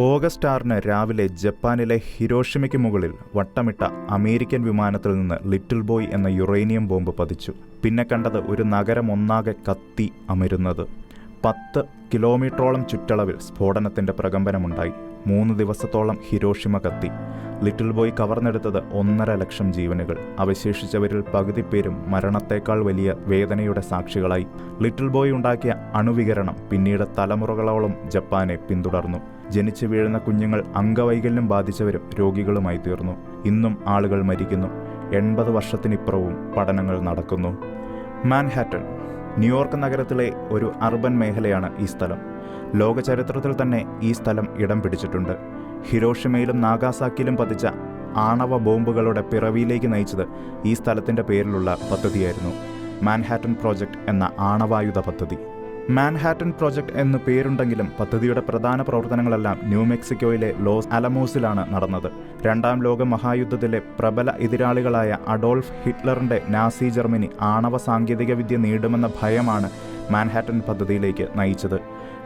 August ആറിന് രാവിലെ ജപ്പാനിലെ ഹിരോഷിമയ്ക്ക് മുകളിൽ വട്ടമിട്ട അമേരിക്കൻ വിമാനത്തിൽ നിന്ന് ലിറ്റിൽ ബോയ് എന്ന യുറേനിയം ബോംബ് പതിച്ചു. പിന്നെ കണ്ടത് ഒരു നഗരം ഒന്നാകെ കത്തി അമരുന്നത്. പത്ത് കിലോമീറ്ററോളം ചുറ്റളവിൽ സ്ഫോടനത്തിന്റെ പ്രകമ്പനമുണ്ടായി. മൂന്ന് ദിവസത്തോളം ഹിരോഷിമ കത്തി. ലിറ്റിൽ ബോയ് കവർന്നെടുത്തത് ഒന്നര ലക്ഷം ജീവനുകൾ. അവശേഷിച്ചവരിൽ പകുതി പേരും മരണത്തേക്കാൾ വലിയ വേദനയുടെ സാക്ഷികളായി. ലിറ്റിൽ ബോയ് ഉണ്ടാക്കിയ അണുവികരണം പിന്നീട് തലമുറകളോളം ജപ്പാനെ പിന്തുടർന്നു. ജനിച്ചു വീഴുന്ന കുഞ്ഞുങ്ങൾ അംഗവൈകല്യം ബാധിച്ചവരും രോഗികളുമായി തീർന്നു. ഇന്നും ആളുകൾ മരിക്കുന്നു. എൺപത് വർഷത്തിനിപ്പുറവും പഠനങ്ങൾ നടക്കുന്നു. മാൻഹാറ്റൺ ന്യൂയോർക്ക് നഗരത്തിലെ ഒരു അർബൻ മേഖലയാണ് ഈ സ്ഥലം. ലോക ചരിത്രത്തിൽ തന്നെ ഈ സ്ഥലം ഇടം പിടിച്ചിട്ടുണ്ട്. ഹിരോഷിമയിലും നാഗാസാക്കിയിലും പതിച്ച ആണവ ബോംബുകളുടെ പിറവിയിലേക്ക് നയിച്ചത് ഈ സ്ഥലത്തിന്റെ പേരിലുള്ള പദ്ധതിയായിരുന്നു മാൻഹാറ്റൻ പ്രോജക്റ്റ് എന്ന ആണവായുധ പദ്ധതി. മാൻഹാറ്റൻ പ്രോജക്ട് എന്നു പേരുണ്ടെങ്കിലും പദ്ധതിയുടെ പ്രധാന പ്രവർത്തനങ്ങളെല്ലാം ന്യൂ മെക്സിക്കോയിലെ ലോസ് അലമോസിലാണ് നടന്നത്. രണ്ടാം ലോക മഹായുദ്ധത്തിലെ പ്രബല എതിരാളികളായ അഡോൾഫ് ഹിറ്റ്ലറിന്റെ നാസി ജർമ്മനി ആണവ സാങ്കേതികവിദ്യ നേടുമെന്ന ഭയമാണ് മാൻഹാറ്റൻ പദ്ധതിയിലേക്ക് നയിച്ചത്.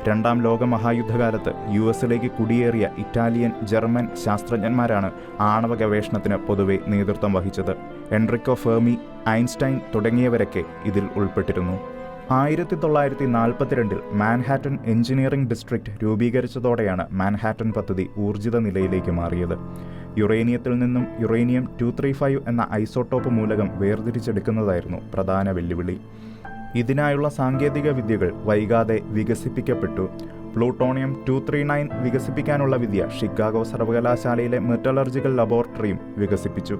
രണ്ടാം ലോക മഹായുദ്ധകാലത്ത് യു എസിലേക്ക് കുടിയേറിയ ഇറ്റാലിയൻ ജർമ്മൻ ശാസ്ത്രജ്ഞന്മാരാണ് ആണവ ഗവേഷണത്തിന് പൊതുവെ നേതൃത്വം വഹിച്ചത്. എൻറിക്കോ ഫെർമി ഐൻസ്റ്റൈൻ തുടങ്ങിയവരൊക്കെ ഇതിൽ ഉൾപ്പെട്ടിരുന്നു. ആയിരത്തി തൊള്ളായിരത്തി നാൽപ്പത്തിരണ്ടിൽ മാൻഹാറ്റൻ എഞ്ചിനീയറിംഗ് ഡിസ്ട്രിക്ട് രൂപീകരിച്ചതോടെയാണ് മാൻഹാറ്റൻ പദ്ധതി ഊർജിത നിലയിലേക്ക് മാറിയത്. യുറേനിയത്തിൽ നിന്നും യുറേനിയം ടു ത്രീ ഫൈവ് എന്ന ഐസോട്ടോപ്പ് മൂലകം വേർതിരിച്ചെടുക്കുന്നതായിരുന്നു പ്രധാന വെല്ലുവിളി. ഇതിനായുള്ള സാങ്കേതിക വിദ്യകൾ വൈകാതെ വികസിപ്പിക്കപ്പെട്ടു. പ്ലൂട്ടോണിയം ടു ത്രീ നയൻ വികസിപ്പിക്കാനുള്ള വിദ്യ ഷിക്കാഗോ സർവകലാശാലയിലെ മെറ്റലർജിക്കൽ ലബോറട്ടറിയും വികസിപ്പിച്ചു.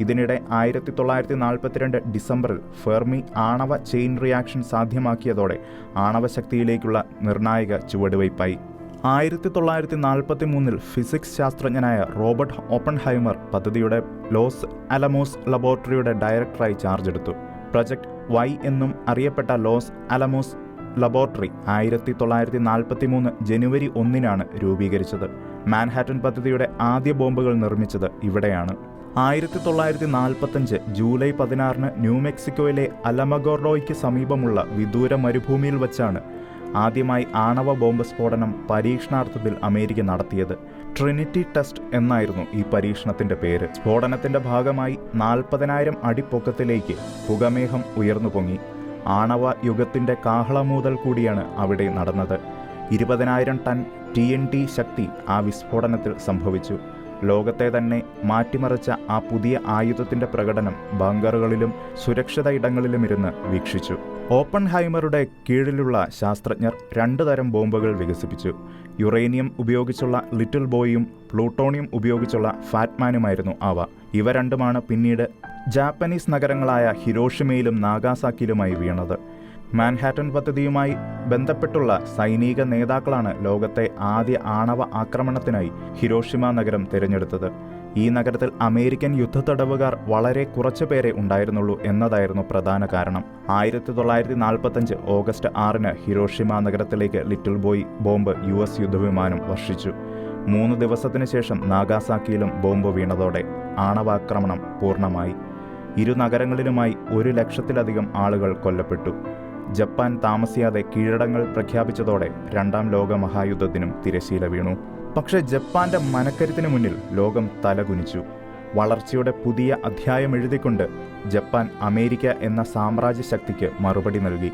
ഇതിനിടെ ആയിരത്തി തൊള്ളായിരത്തി നാൽപ്പത്തിരണ്ട് ഡിസംബറിൽ ഫെർമി ആണവ ചെയിൻ റിയാക്ഷൻ സാധ്യമാക്കിയതോടെ ആണവശക്തിയിലേക്കുള്ള നിർണായക ചുവടുവയ്പായി. ആയിരത്തി തൊള്ളായിരത്തി നാൽപ്പത്തി മൂന്നിൽ ഫിസിക്സ് ശാസ്ത്രജ്ഞനായ റോബർട്ട് ഓപ്പൺഹൈമർ പദ്ധതിയുടെ ലോസ് അലമോസ് ലബോറട്ടറിയുടെ ഡയറക്ടറായി ചാർജ് എടുത്തു. പ്രൊജക്ട് വൈ എന്നും അറിയപ്പെട്ട ലോസ് അലമോസ് ലബോറട്ടറി ആയിരത്തി തൊള്ളായിരത്തി നാൽപ്പത്തി മൂന്ന് ജനുവരി ഒന്നിനാണ് രൂപീകരിച്ചത്. മാൻഹാറ്റൻ പദ്ധതിയുടെ ആദ്യ ബോംബുകൾ നിർമ്മിച്ചത് ഇവിടെയാണ്. ആയിരത്തി തൊള്ളായിരത്തി നാൽപ്പത്തഞ്ച് ജൂലൈ പതിനാറിന് ന്യൂ മെക്സിക്കോയിലെ അലമഗോർഡോയ്ക്ക് സമീപമുള്ള വിദൂര മരുഭൂമിയിൽ വച്ചാണ് ആദ്യമായി ആണവ ബോംബ് സ്ഫോടനം പരീക്ഷണാർത്ഥത്തിൽ അമേരിക്ക നടത്തിയത്. ട്രിനിറ്റി ടെസ്റ്റ് എന്നായിരുന്നു ഈ പരീക്ഷണത്തിന്റെ പേര്. സ്ഫോടനത്തിന്റെ ഭാഗമായി നാൽപ്പതിനായിരം അടി പൊക്കത്തിലേക്ക് പുകമേഘം ഉയർന്നു പൊങ്ങി. ആണവ യുഗത്തിന്റെ കാഹളമൂതൽ കൂടിയാണ് അവിടെ നടന്നത്. ഇരുപതിനായിരം ടൺ ടി ശക്തി ആ വിസ്ഫോടനത്തിൽ സംഭവിച്ചു. ലോകത്തെ തന്നെ മാറ്റിമറിച്ച ആ പുതിയ ആയുധത്തിന്റെ പ്രകടനം ബങ്കറുകളിലും സുരക്ഷിത ഇടങ്ങളിലും ഇരുന്ന് വീക്ഷിച്ചു. ഓപ്പൺ ഹൈമറുടെ കീഴിലുള്ള ശാസ്ത്രജ്ഞർ രണ്ടു തരം ബോംബുകൾ വികസിപ്പിച്ചു. യുറേനിയം ഉപയോഗിച്ചുള്ള ലിറ്റിൽ ബോയും പ്ലൂട്ടോണിയം ഉപയോഗിച്ചുള്ള ഫാറ്റ്മാനുമായിരുന്നു അവ. ഇവ രണ്ടുമാണ് പിന്നീട് ജാപ്പനീസ് നഗരങ്ങളായ ഹിരോഷിമയിലും നാഗാസാക്കിയിലുമായി വീണത്. മാൻഹാറ്റൻ പദ്ധതിയുമായി ബന്ധപ്പെട്ടുള്ള സൈനിക നേതാക്കളാണ് ലോകത്തെ ആദ്യ ആണവ ആക്രമണത്തിനായി ഹിരോഷിമ നഗരം തിരഞ്ഞെടുത്തത്. ഈ നഗരത്തിൽ അമേരിക്കൻ യുദ്ധ തടവുകാർ വളരെ കുറച്ചു പേരെ ഉണ്ടായിരുന്നുള്ളൂ എന്നതായിരുന്നു പ്രധാന കാരണം. ആയിരത്തി തൊള്ളായിരത്തി നാൽപ്പത്തഞ്ച് ഓഗസ്റ്റ് ആറിന് ഹിരോഷിമ നഗരത്തിലേക്ക് little boy bomb U S യുദ്ധവിമാനം വർഷിച്ചു. മൂന്ന് ദിവസത്തിനു ശേഷം നാഗാസാക്കിയിലും ബോംബ് വീണതോടെ ആണവാക്രമണം പൂർണമായി. ഇരു നഗരങ്ങളിലുമായി ഒരു ലക്ഷത്തിലധികം ആളുകൾ കൊല്ലപ്പെട്ടു. ജപ്പാൻ താമസിയാതെ കീഴടങ്ങൾ പ്രഖ്യാപിച്ചതോടെ രണ്ടാം ലോക മഹായുദ്ധത്തിനും തിരശീല വീണു. പക്ഷേ ജപ്പാന്റെ മനക്കരുത്തിന് മുന്നിൽ ലോകം തലകുനിച്ചു. വളർച്ചയുടെ പുതിയ അധ്യായം എഴുതിക്കൊണ്ട് ജപ്പാൻ അമേരിക്ക എന്ന സാമ്രാജ്യ ശക്തിക്ക് മറുപടി നൽകി.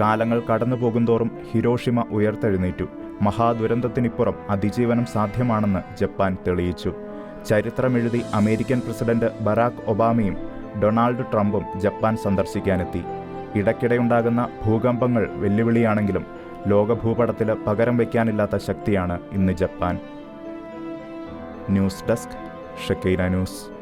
കാലങ്ങൾ കടന്നു പോകുന്തോറും ഹിരോഷിമ ഉയർത്തെഴുന്നേറ്റു. മഹാദുരന്തത്തിനിപ്പുറം അതിജീവനം സാധ്യമാണെന്ന് ജപ്പാൻ തെളിയിച്ചു. ചരിത്രമെഴുതി അമേരിക്കൻ പ്രസിഡന്റ് ബറാക് ഒബാമയും ഡൊണാൾഡ് ട്രംപും ജപ്പാൻ സന്ദർശിക്കാനെത്തി. ഇടയ്ക്കിടെയുണ്ടാകുന്ന ഭൂകമ്പങ്ങൾ വെല്ലുവിളിയാണെങ്കിലും ലോകഭൂപടത്തിൽ പകരം വയ്ക്കാനില്ലാത്ത ശക്തിയാണ് ഇന്ന് ജപ്പാൻ. ന്യൂസ് ഡെസ്ക് ഷക്കൈന ന്യൂസ്.